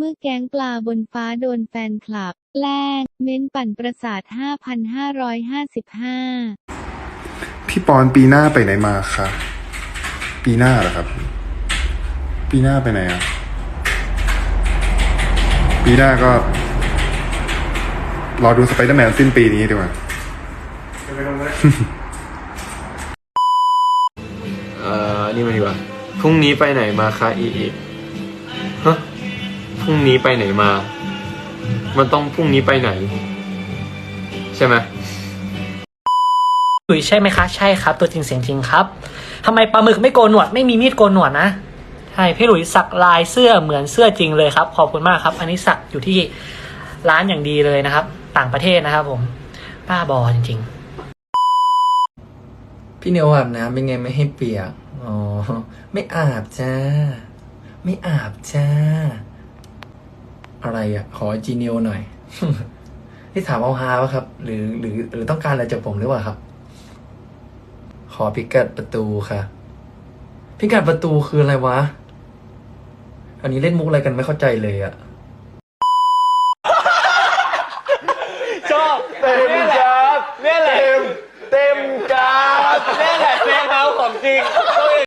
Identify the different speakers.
Speaker 1: เมื่อแก๊งปลาบนฟ้าโดนแฟนคลับแกล้งเม้นปั่นประสาท 5,555
Speaker 2: พี่ปอนปีหน้าไปไหนมาคะปีหน้าเหรอครับ ปีหน้าไปไหนอะ ปีหน้าก็ รอดูสไปเดอร์แมนสิ้นปีนี้ดีกว่า
Speaker 3: เอ่อ นี่มาดีกว่า พรุ่งนี้ไปไหนมาคะอีอีฮะพ รุ่งนี้ไปไหนมา มันต้องพรุ่งนี้ไปไหน ใช่ไหม
Speaker 4: หลุยใช่ไหมคะ ใช่ครับ ตัวจริงเสียงจริงครับทำไมปลาหมึกไม่โกนหนวด ไม่มีมีดโกนหนวดนะใช่พี่หลุยสักลายเสื้อเหมือนเสื้อจริงเลยครับ ขอบคุณมากครับ อันนี้สักอยู่ที่ร้านอย่างดีเลยนะครับ ต่างประเทศนะครับผมป้าบอจริง ๆ
Speaker 5: พี่เนียวอาบน้ำเป็นไงไม่ให้เปียกอ๋อไม่อาบจ้า ไม่อาบจ้า อะไรอะ ขอจีเนียวหน่อยที่ถามเอาฮาวะครับ หรือหรือ หรือต้องการอะไรจากผมหรือเปล่าครับ ขอพิกัดประตูค่ะ พิกัดประตูคืออะไรวะ อันนี้เล่นมุกอะไรกันไม่เข้าใจเลยอะ
Speaker 3: ชอบเต็มกราฟนี่แหละเต็มเต็มกราฟนี่แหละแฟนเขาของจริง